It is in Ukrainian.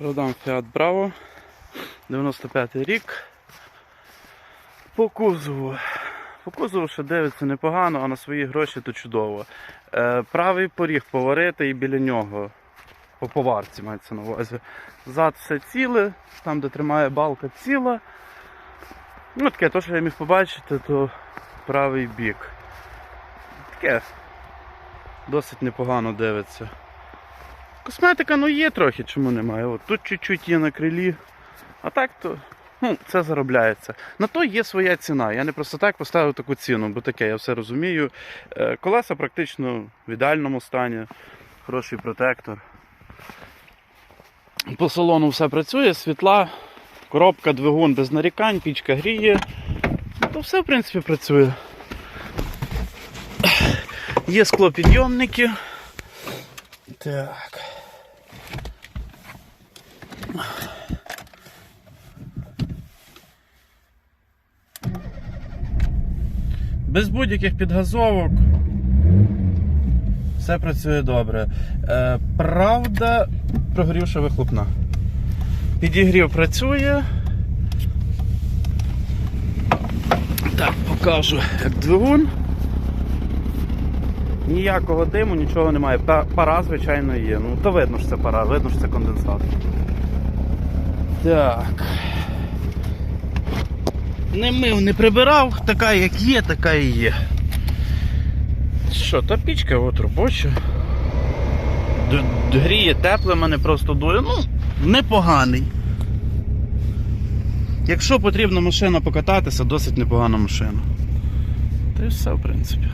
Продам Fiat Bravo 95 рік. По кузову. По кузову ще дивиться непогано, а на свої гроші то чудово. Е, правий поріг поварити і біля нього. По поварці мається на увазі. Зад все ціле, там де тримає балка ціла. Ну таке, то, що я міг побачити, то правий бік. Таке досить непогано дивиться. Косметика ну є трохи, чому немає. От тут чуть-чуть є на крилі. А так то ну, це заробляється. На то є своя ціна. Я не просто так поставив таку ціну, бо таке, я все розумію. Е, Колеса практично в ідеальному стані, хороший протектор. По салону все працює, світла, коробка, двигун без нарікань, пічка гріє. Ну, То все, в принципі, працює. Є склопідйомники. Так. Без будь-яких підгазовок. Все працює добре. Е, правда, прогорівша вихлопна. Підігрів працює. Так, покажу, як двигун. Ніякого диму, нічого немає. Пара, звичайно, є. Ну, то видно, що це пара, видно, що це конденсат. Так. Не мив, не прибирав, така як є, така і є. Що, та пічка от робоча. Гріє тепле, мене просто дує. Ну, непоганий. Якщо потрібна машина покататися, досить непогана машина. Та й все, в принципі.